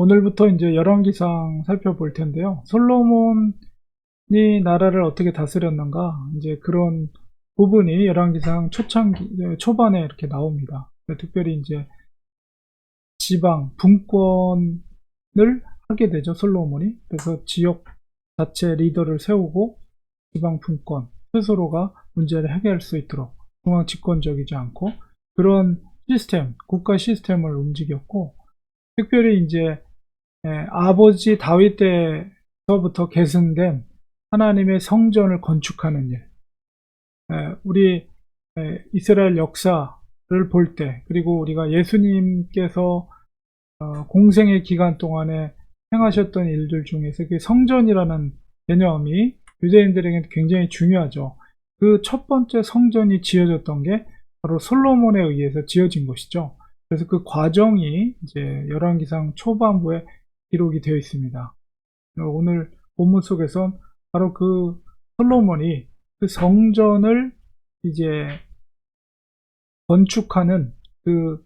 오늘부터 이제 열왕기상 살펴볼 텐데요. 솔로몬이 나라를 어떻게 다스렸는가 이제 그런 부분이 열왕기상 초창기 네, 초반에 이렇게 나옵니다. 특별히 이제 지방 분권을 하게 되죠 솔로몬이 그래서 지역 자체 리더를 세우고 지방 분권 스스로가 문제를 해결할 수 있도록 중앙 집권적이지 않고 그런 시스템 국가 시스템을 움직였고 특별히 이제 예, 아버지 다윗 때서부터 계승된 하나님의 성전을 건축하는 일. 예, 우리 예, 이스라엘 역사를 볼 때, 그리고 우리가 예수님께서 어, 공생의 기간 동안에 행하셨던 일들 중에서 그 성전이라는 개념이 유대인들에게 굉장히 중요하죠. 그 첫 번째 성전이 지어졌던 게 바로 솔로몬에 의해서 지어진 것이죠. 그래서 그 과정이 이제 열왕기상 초반부에 기록이 되어 있습니다. 오늘 본문 속에선 바로 그 솔로몬이 그 성전을 이제 건축하는 그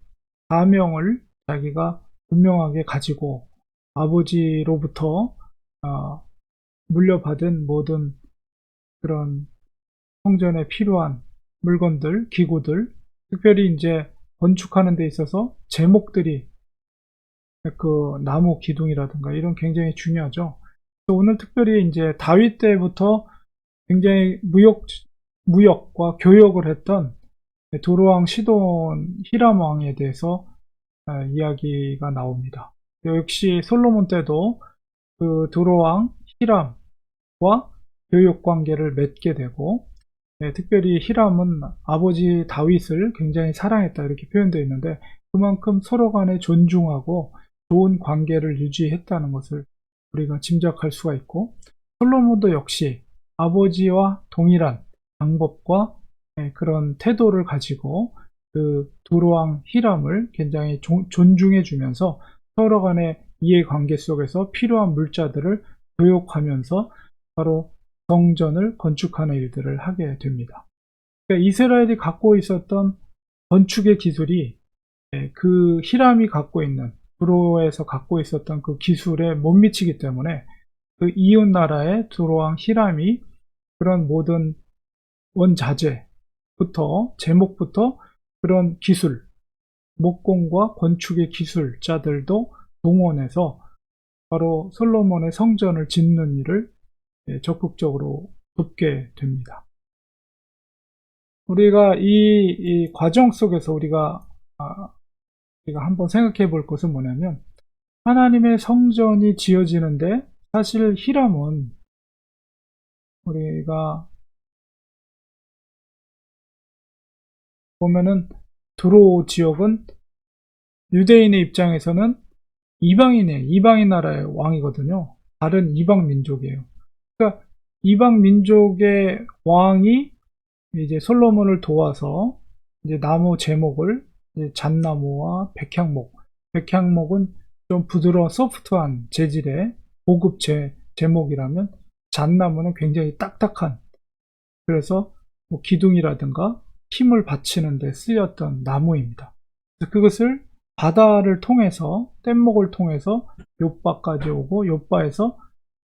사명을 자기가 분명하게 가지고 아버지로부터 어, 물려받은 모든 그런 성전에 필요한 물건들, 기구들, 특별히 이제 건축하는 데 있어서 제목들이 그 나무 기둥이라든가 이런 굉장히 중요하죠. 오늘 특별히 이제 다윗 때부터 굉장히 무역 무역과 교역을 했던 도로왕 시돈 히람 왕에 대해서 아, 이야기가 나옵니다. 역시 솔로몬 때도 그 도로왕 히람과 교역 관계를 맺게 되고 네, 특별히 히람은 아버지 다윗을 굉장히 사랑했다 이렇게 표현되어 있는데 그만큼 서로 간에 존중하고 좋은 관계를 유지했다는 것을 우리가 짐작할 수가 있고 솔로몬도 역시 아버지와 동일한 방법과 예, 그런 태도를 가지고 그 두로왕 히람을 굉장히 존중해 주면서 서로 간의 이해관계 속에서 필요한 물자들을 교육하면서 바로 성전을 건축하는 일들을 하게 됩니다. 그러니까 이스라엘이 갖고 있었던 건축의 기술이 예, 그 히람이 갖고 있는 두로에서 갖고 있었던 그 기술에 못 미치기 때문에 그 이웃 나라의 두로왕 히람이 그런 모든 원자재부터 제목부터 그런 기술 목공과 건축의 기술자들도 동원해서 바로 솔로몬의 성전을 짓는 일을 예, 적극적으로 돕게 됩니다. 우리가 이, 이 과정 속에서 우리가 아, 우리가 한번 생각해 볼 것은 뭐냐면 하나님의 성전이 지어지는데 사실 히람은 우리가 보면은 두로 지역은 유대인의 입장에서는 이방인의 이방인 나라의 왕이거든요. 다른 이방 민족이에요. 그러니까 이방 민족의 왕이 이제 솔로몬을 도와서 이제 나무 제목을 잣나무와 백향목. 백향목은 좀 부드러운 소프트한 재질의 고급 제, 제목이라면 잣나무는 굉장히 딱딱한 그래서 뭐 기둥이라든가 힘을 받치는 데 쓰였던 나무입니다. 그것을 바다를 통해서 뗏목을 통해서 요바까지 오고 요바에서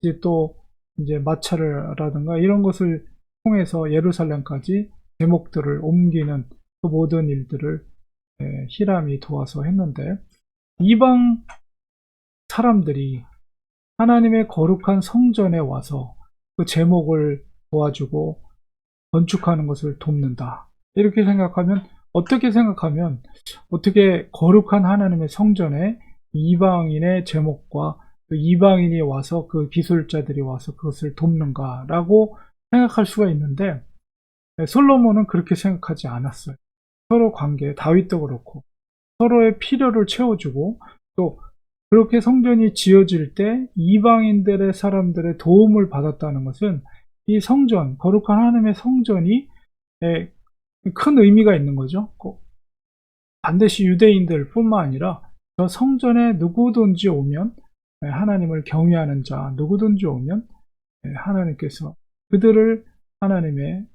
이제 또 이제 마차를라든가 이런 것을 통해서 예루살렘까지 제목들을 옮기는 그 모든 일들을 예, 히람이 도와서 했는데 이방 사람들이 하나님의 거룩한 성전에 와서 그 제목을 도와주고 건축하는 것을 돕는다. 이렇게 생각하면 어떻게 생각하면 어떻게 거룩한 하나님의 성전에 이방인의 제목과 그 이방인이 와서 그 기술자들이 와서 그것을 돕는가라고 생각할 수가 있는데 솔로몬은 그렇게 생각하지 않았어요. 서로 관계, 다윗도 그렇고 서로의 필요를 채워주고 또 그렇게 성전이 지어질 때 이방인들의 사람들의 도움을 받았다는 것은 이 성전, 거룩한 하나님의 성전이 큰 의미가 있는 거죠. 반드시 유대인들 뿐만 아니라 저 성전에 누구든지 오면 하나님을 경외하는 자 누구든지 오면 하나님께서 그들을 하나님의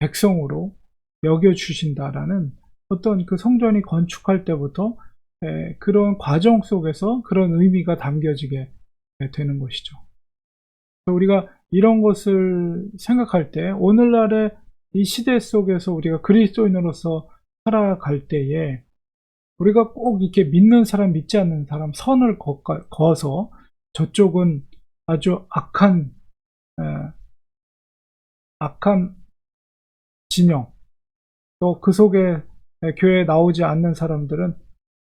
백성으로 여겨주신다라는 어떤 그 성전이 건축할 때부터 에, 그런 과정 속에서 그런 의미가 담겨지게 되는 것이죠. 우리가 이런 것을 생각할 때 오늘날의 이 시대 속에서 우리가 그리스도인으로서 살아갈 때에 우리가 꼭 이렇게 믿는 사람, 믿지 않는 사람 선을 거- 거서 저쪽은 아주 악한 에, 악한 진영 또 그 속에 교회에 나오지 않는 사람들은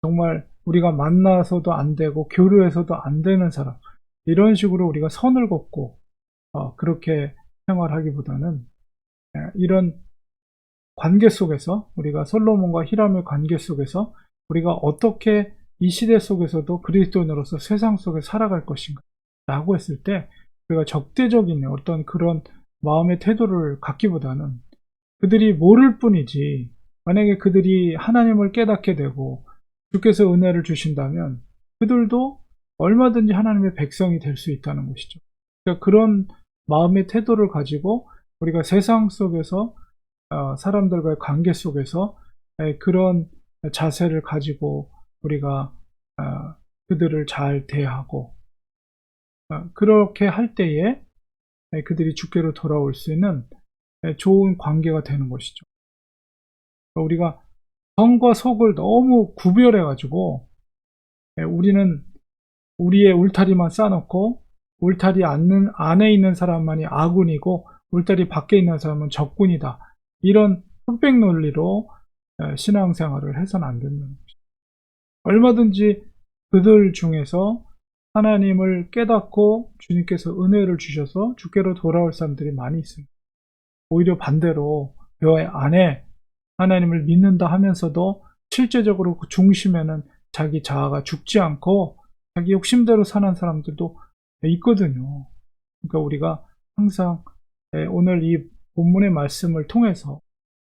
정말 우리가 만나서도 안 되고 교류해서도 안 되는 사람 이런 식으로 우리가 선을 걷고 어, 그렇게 생활하기보다는 에, 이런 관계 속에서 우리가 솔로몬과 히람의 관계 속에서 우리가 어떻게 이 시대 속에서도 그리스도인으로서 세상 속에 살아갈 것인가 라고 했을 때 우리가 적대적인 어떤 그런 마음의 태도를 갖기보다는 그들이 모를 뿐이지 만약에 그들이 하나님을 깨닫게 되고 주께서 은혜를 주신다면 그들도 얼마든지 하나님의 백성이 될 수 있다는 것이죠. 그러니까 그런 마음의 태도를 가지고 우리가 세상 속에서 어, 사람들과의 관계 속에서 에, 그런 자세를 가지고 우리가 어, 그들을 잘 대하고 어, 그렇게 할 때에 에, 그들이 주께로 돌아올 수 있는 에, 좋은 관계가 되는 것이죠. 우리가 성과 속을 너무 구별해 가지고 우리는 우리의 울타리만 쌓아놓고 울타리 안에 있는 사람만이 아군이고 울타리 밖에 있는 사람은 적군이다. 이런 흑백 논리로 에, 신앙생활을 해서는 안 된다는 것이죠. 얼마든지 그들 중에서 하나님을 깨닫고 주님께서 은혜를 주셔서 주께로 돌아올 사람들이 많이 있습니다. 오히려 반대로 교회 안에 하나님을 믿는다 하면서도 실제적으로 그 중심에는 자기 자아가 죽지 않고 자기 욕심대로 사는 사람들도 있거든요. 그러니까 우리가 항상 오늘 이 본문의 말씀을 통해서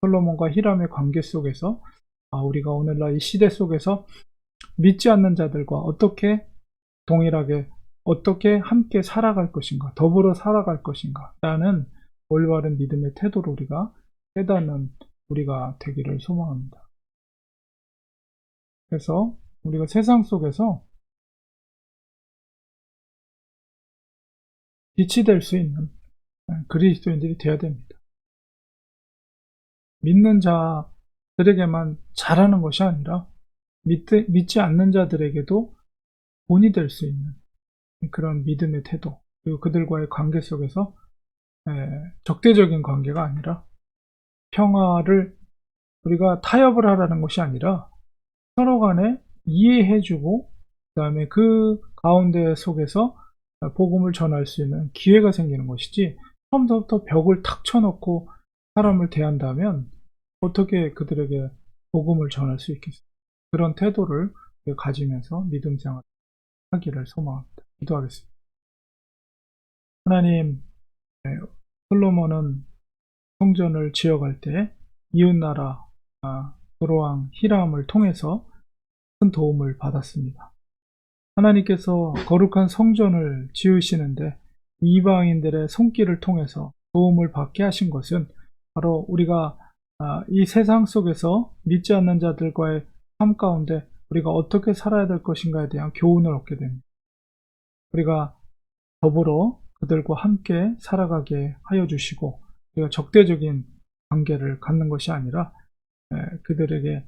솔로몬과 히람의 관계 속에서 아, 우리가 오늘날 이 시대 속에서 믿지 않는 자들과 어떻게 동일하게 어떻게 함께 살아갈 것인가, 더불어 살아갈 것인가 라는 올바른 믿음의 태도로 우리가 깨닫는 우리가 되기를 소망합니다. 그래서 우리가 세상 속에서 빛이 될 수 있는 그리스도인들이 되어야 됩니다. 믿는 자들에게만 잘하는 것이 아니라 믿, 믿지 않는 자들에게도 본이 될 수 있는 그런 믿음의 태도 그리고 그들과의 관계 속에서 적대적인 관계가 아니라 평화를 우리가 타협을 하라는 것이 아니라 서로 간에 이해해주고 그 다음에 그 가운데 속에서 복음을 전할 수 있는 기회가 생기는 것이지 처음부터 벽을 탁 쳐놓고 사람을 대한다면 어떻게 그들에게 복음을 전할 수 있겠습니까? 그런 태도를 가지면서 믿음 생활 하기를 소망합니다. 기도하겠습니다. 하나님, 솔로몬은 성전을 지어갈 때 이웃나라 도로왕 히람을 통해서 큰 도움을 받았습니다. 하나님께서 거룩한 성전을 지으시는데 이방인들의 손길을 통해서 도움을 받게 하신 것은 바로 우리가 이 세상 속에서 믿지 않는 자들과의 삶 가운데 우리가 어떻게 살아야 될 것인가에 대한 교훈을 얻게 됩니다. 우리가 더불어 그들과 함께 살아가게 하여 주시고 우리가 적대적인 관계를 갖는 것이 아니라 그들에게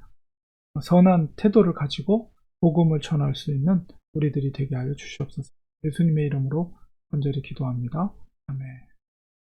선한 태도를 가지고 복음을 전할 수 있는 우리들이 되게 하여 주시옵소서. 예수님의 이름으로 간절히 기도합니다. 아멘.